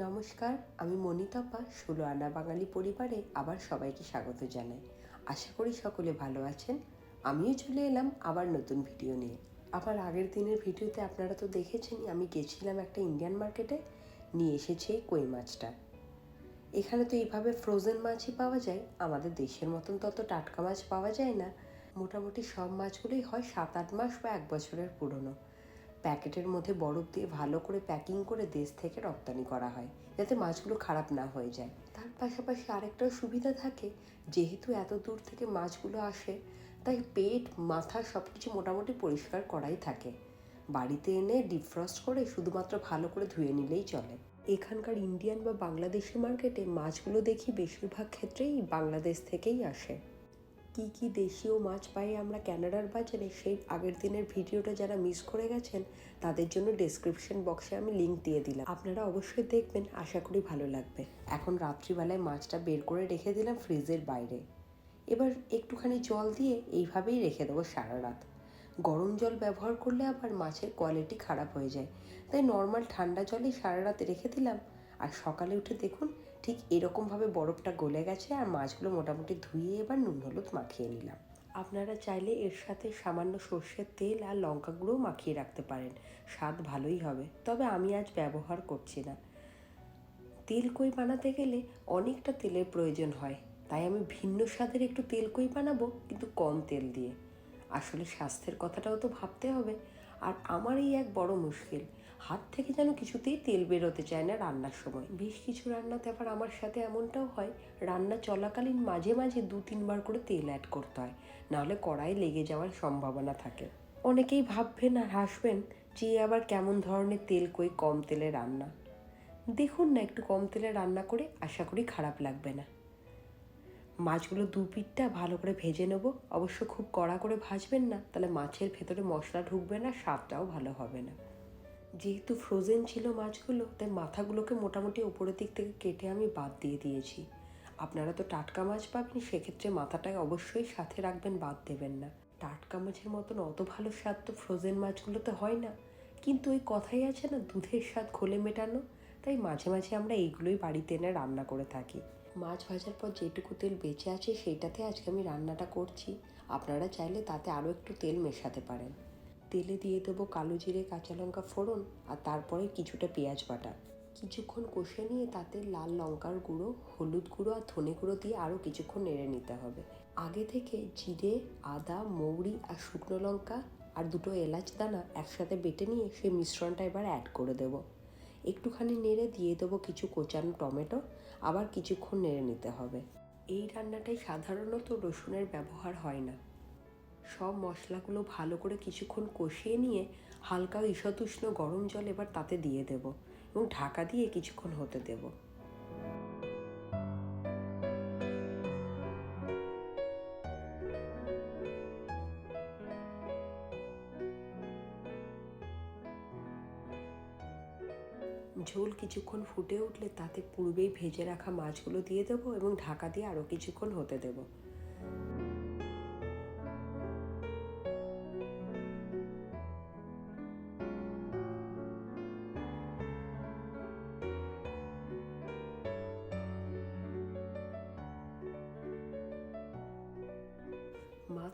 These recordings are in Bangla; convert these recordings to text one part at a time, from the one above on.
নমস্কার, আমি মনিতাপা ষোলো আনা বাঙালি পরিবারে আবার সবাইকে স্বাগত জানাই। আশা করি সকলে ভালো আছেন। আমিও চলে এলাম আবার নতুন ভিডিও নিয়ে। আবার আগের দিনের ভিডিওতে আপনারা তো দেখেছেনই, আমি গেছিলাম একটা ইন্ডিয়ান মার্কেটে নিয়ে এসেছি এই কই মাছটা। এখানে তো এইভাবে ফ্রোজেন মাছই পাওয়া যায়, আমাদের দেশের মতন তত টাটকা মাছ পাওয়া যায় না। মোটামুটি সব মাছগুলোই হয় সাত আট মাস বা এক বছরের পুরনো। প্যাকেটের মধ্যে বরফ দিয়ে ভালো করে প্যাকিং করে দেশ থেকে রপ্তানি করা হয়, যাতে মাছগুলো খারাপ না হয়ে যায়। তার পাশাপাশি আরেকটাও সুবিধা থাকে, যেহেতু এত দূর থেকে মাছগুলো আসে, তাই পেট, মাথা সব কিছু মোটামুটি পরিষ্কার করাই থাকে। বাড়িতে এনে ডিফ্রস্ট করে শুধুমাত্র ভালো করে ধুয়ে নিলেই চলে। এখানকার ইন্ডিয়ান বা বাংলাদেশি মার্কেটে মাছগুলো দেখি বেশিরভাগ ক্ষেত্রেই বাংলাদেশ থেকেই আসে। কি কি দেশীয় মাছ পাই আমরা ক্যানাডার বাজারে সেই আগের দিনের ভিডিওটা যারা মিস করে গেছেন, তাদের জন্য ডেসক্রিপশন বক্সে আমি লিংক দিয়ে দিলাম। আপনারা অবশ্যই দেখবেন, আশা করি ভালো লাগবে। এখন রাত্রিবেলায় মাছটা বের করে রেখে দিলাম ফ্রিজের বাইরে। এবার একটুখানি জল দিয়ে এইভাবেই রেখে দেবো সারা রাত। গরম জল ব্যবহার করলে আবার মাছের কোয়ালিটি খারাপ হয়ে যায়। তাই নর্মাল ঠান্ডা জলই সারা রাত রেখে দিলাম। আর সকালে উঠে দেখুন ঠিক এরকমভাবে বরফটা গলে গেছে আর মাছগুলো মোটামুটি ধুয়ে এবার নুন, হলুদ মাখিয়ে নিলাম। আপনারা চাইলে এর সাথে সামান্য সর্ষের তেল আর লঙ্কা গুঁড়ো মাখিয়ে রাখতে পারেন। স্বাদ ভালোই হবে। তবে আমি আজ ব্যবহার করছি না। তেল কই বানাতে গেলে অনেকটা তেলের প্রয়োজন হয়। তাই আমি ভিন্ন স্বাদের একটু তেল কই বানাবো, কিন্তু কম তেল দিয়ে। আসলে স্বাস্থ্যের কথাটাও তো ভাবতে হবে। আর আমার এই এক বড় মুশকিল। হাত থেকে যেন কিছুতেই তেল বেরোতে চায় না রান্নার সময়। বেশ কিছু রান্নাতে আবার আমার সাথে এমনটাও হয়, রান্না চলাকালীন মাঝে মাঝে দু তিনবার করে তেল অ্যাড করতে হয়। নাহলে কড়াই লেগে যাওয়ার সম্ভাবনা থাকে। অনেকেই ভাববেন আর হাসবেন যে আবার কেমন ধরনের তেল কই কম তেলে রান্না। দেখুন না একটু কম তেলে রান্না করে আশা করি খারাপ লাগবে না। মাছগুলো দু পিঠটা ভালো করে ভেজে নেব। অবশ্য খুব কড়া করে ভাজবেন না, তাহলে মাছের ভেতরে মশলা ঢুকবে না, স্বাদটাও ভালো হবে না। যেহেতু ফ্রোজেন ছিল মাছগুলো, তাই মাথাগুলোকে মোটামুটি উপরের দিক থেকে কেটে আমি বাদ দিয়ে দিয়েছি। আপনারা তো টাটকা মাছ পাবেন, সেক্ষেত্রে মাথাটাকে অবশ্যই সাথে রাখবেন, বাদ দেবেন না। টাটকা মাছের মতন অত ভালো স্বাদ তো ফ্রোজেন মাছগুলোতে হয় না। কিন্তু ওই কথাই আছে না, দুধের স্বাদ খোলে মেটানো। তাই মাঝে মাঝে আমরা এইগুলোই বাড়িতে এনে রান্না করে থাকি। মাছ ভাজার পর যেটুকু তেল বেঁচে আছে সেইটাতে আজকে আমি রান্নাটা করছি। আপনারা চাইলে তাতে আরও একটু তেল মেশাতে পারেন। তেলে দিয়ে দেবো কালো জিরে, কাঁচা লঙ্কা ফোড়ন আর তারপরে কিছুটা পেঁয়াজ বাটা। কিছুক্ষণ কষে নিয়ে তাতে লাল লঙ্কার গুঁড়ো, হলুদ গুঁড়ো আর ধনে গুঁড়ো দিয়ে আরও কিছুক্ষণ নেড়ে নিতে হবে। আগে থেকে জিরে, আদা, মৌরি আর শুকনো লঙ্কা আর দুটো এলাচ দানা একসাথে বেটে নিয়ে সেই মিশ্রণটা এবার অ্যাড করে দেবো। একটুখানি নেড়ে দিয়ে দেবো কিছু কোচানো টমেটো, আবার কিছুক্ষণ নেড়ে নিতে হবে। এই রান্নাটাই সাধারণত রসুনের ব্যবহার হয় না। সব মশলাগুলো ভালো করে কিছুক্ষণ কষিয়ে নিয়ে হালকা ঈষতুষ্ণ গরম জল এবার তাতে দিয়ে দেব এবং ঢাকা দিয়ে কিছুক্ষণ হতে দেব। ঝোল কিছুক্ষণ ফুটে উঠলে তাতে পূর্বেই ভেজে রাখা মাছগুলো দিয়ে দেবো এবং ঢাকা দিয়ে আরও কিছুক্ষণ হতে দেবো।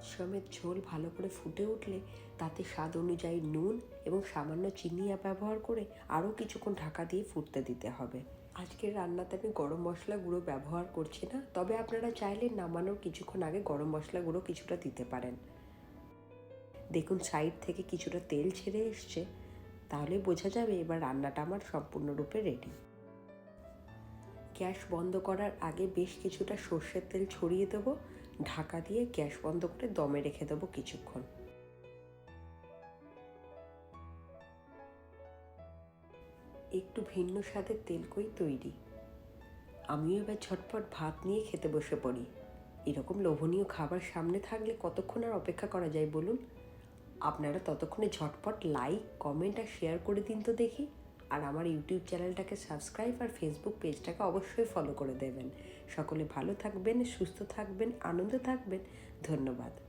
সমেত ঝোল ভালো করে ফুটে উঠলে তাতে স্বাদ অনুযায়ী নুন এবং সামান্য চিনি ব্যবহার করে আরও কিছুক্ষণ ঢাকা দিয়ে ফুটতে দিতে হবে। আজকের রান্নাতে আমি গরম মশলা গুঁড়ো ব্যবহার করছি না, তবে আপনারা চাইলে নামানোর কিছুক্ষণ আগে গরম মশলা গুঁড়ো কিছুটা দিতে পারেন। দেখুন, সাইড থেকে কিছুটা তেল ছেড়ে এসছে। তাহলে বোঝা যাবে এবার রান্নাটা আমার সম্পূর্ণরূপে রেডি গ্যাস বন্ধ করার আগে বেশ কিছুটা সর্ষের তেল ছড়িয়ে দেবো। ঢাকা দিয়ে গ্যাস বন্ধ করে দমে রেখে দেবো কিছুক্ষণ। একটু ভিন্ন স্বাদের তেলকই তৈরি। আমিও এবার ঝটপট ভাত নিয়ে খেতে বসে পড়ি। এরকম লোভনীয় খাবার সামনে থাকলে কতক্ষণ আর অপেক্ষা করা যায় বলুন? আপনারা ততক্ষণে ঝটপট লাইক কমেন্ট আর শেয়ার করে দিন তো দেখি। আর আমার ইউটিউব চ্যানেলটাকে সাবস্ক্রাইব আর ফেসবুক পেজটাকে অবশ্যই ফলো করে দেবেন। সকলে ভালো থাকবেন, সুস্থ থাকবেন, আনন্দ থাকবেন। ধন্যবাদ।